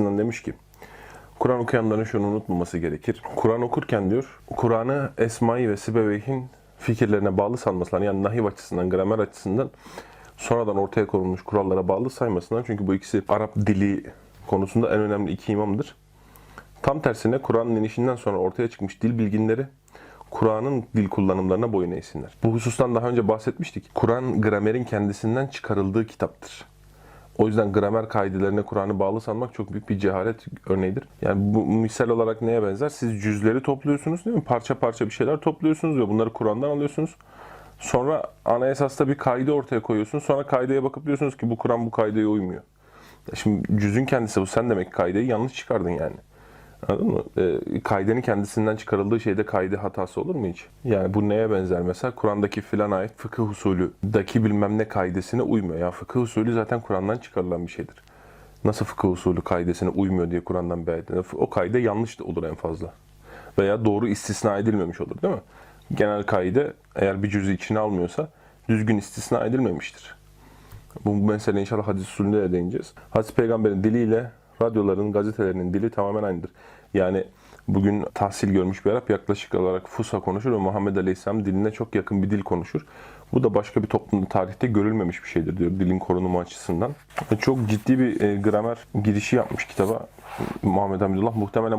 açısından demiş ki Kur'an okuyanların şunu unutmaması gerekir. Kur'an okurken diyor, Kur'an'ı Esma-i ve Sibeveyh'in fikirlerine bağlı sanmasınlar. Yani nahiv açısından, gramer açısından sonradan ortaya konulmuş kurallara bağlı saymasınlar. Çünkü bu ikisi Arap dili konusunda en önemli iki imamdır. Tam tersine Kur'an'ın inişinden sonra ortaya çıkmış dil bilginleri Kur'an'ın dil kullanımlarına boyun eğsinler. Bu husustan daha önce bahsetmiştik. Kur'an gramerin kendisinden çıkarıldığı kitaptır. O yüzden gramer kaidelerine Kur'an'ı bağlı sanmak çok büyük bir cehalet örneğidir. Yani bu misal olarak neye benzer? Siz cüzleri topluyorsunuz değil mi? Parça parça bir şeyler topluyorsunuz ve bunları Kur'an'dan alıyorsunuz. Sonra ana esasta bir kaide ortaya koyuyorsunuz. Sonra kaideye bakıp diyorsunuz ki bu Kur'an bu kaideye uymuyor. Şimdi cüzün kendisi bu. Sen demek ki kaideyi yanlış çıkardın yani. Anladın mı? E, kaidenin kendisinden çıkarıldığı şeyde kaide hatası olur mu hiç? Yani bu neye benzer mesela? Kur'an'daki filan ayet fıkıh usulüdeki bilmem ne kaidesine uymuyor. Ya fıkıh usulü zaten Kur'an'dan çıkarılan bir şeydir. Nasıl fıkıh usulü kaidesine uymuyor diye Kur'an'dan bir ayet. O kaide yanlış da olur en fazla. Veya doğru istisna edilmemiş olur değil mi? Genel kaide eğer bir cüzü içine almıyorsa düzgün istisna edilmemiştir. Bu mesele inşallah hadis usulünde de değineceğiz. Hadis peygamberin diliyle radyoların, gazetelerinin dili tamamen aynıdır. Yani bugün tahsil görmüş bir Arap yaklaşık olarak Fusa konuşur ve Muhammed Aleyhisselam diline çok yakın bir dil konuşur. Bu da başka bir toplumda tarihte görülmemiş bir şeydir diyor dilin korunumu açısından. Çok ciddi bir e, gramer girişi yapmış kitaba Muhammed Hamidullah. Muhtemelen bunu